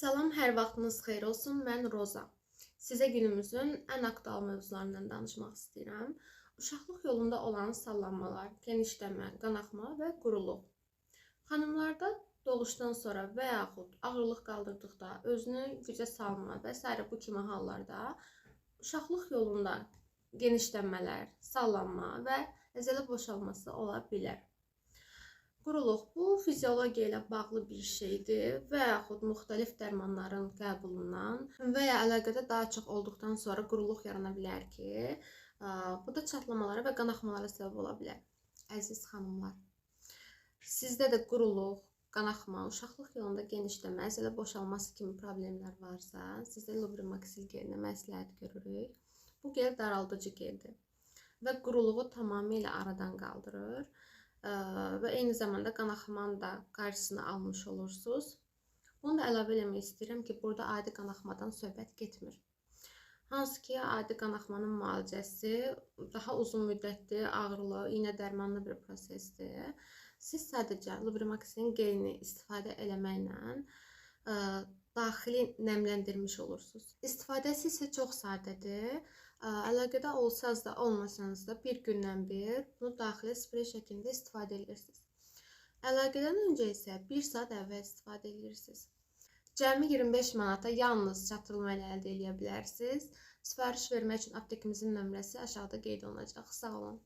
Salam, hər vaxtınız xeyir olsun. Mən Roza. Sizə günümüzün ən aktual mövzularından danışmaq istəyirəm. Uşaqlıq yolunda olan sallanmalar, genişləmə, qanaxma və quruluq. Xanımlarda doğuşdan sonra və yaxud ağırlıq qaldırdıqda özünü gücə salma və s. bu kimi hallarda uşaqlıq yolunda genişlənmələr, sallanma və əzələ boşalması ola bilər. Quruluq bu fiziologiya ilə bağlı bir şeydir və yaxud müxtəlif dərmanların qəbulundan və ya əlaqədə daha çox olduqdan sonra quruluq yarana bilər ki, bu da çatlamalara və qanaxmalara səbəb ola bilər. Əziz xanımlar, sizdə də quruluq, qanaxma, uşaqlıq yolunda genişləmə, əzələ boşalması kimi problemlər varsa, sizə Lubrimaxil gelinə məsləhət görürük. Bu gel daraldıcı geldir və quruluğu tamamilə aradan qaldırır və eyni zamanda qanaxmanın da qarşısını almış olursunuz. Bunu da əlavə eləmək istəyirəm ki, burada adi qanaxmadan söhbət getmir. Hansı ki, adi qanaxmanın müalicəsi daha uzun müddətli, ağrılı, iynə dərmanlı bir prosesdir. Siz sadəcə Lubrimaxin gelini istifadə eləməklə daxili nəmləndirmiş olursunuz. İstifadəsi isə çox sadədir. Əlaqədə olsanız da, olmasanız da bir gündən bir bunu daxili sprey şəklində istifadə edirsiniz. Əlaqədən öncə isə 1 saat əvvəl istifadə edirsiniz. Cəmi 25 manata yalnız çatdırılma ilə əldə edə bilərsiniz. Sifariş vermək üçün aptekimizin nömrəsi aşağıda qeyd olunacaq. Sağ olun.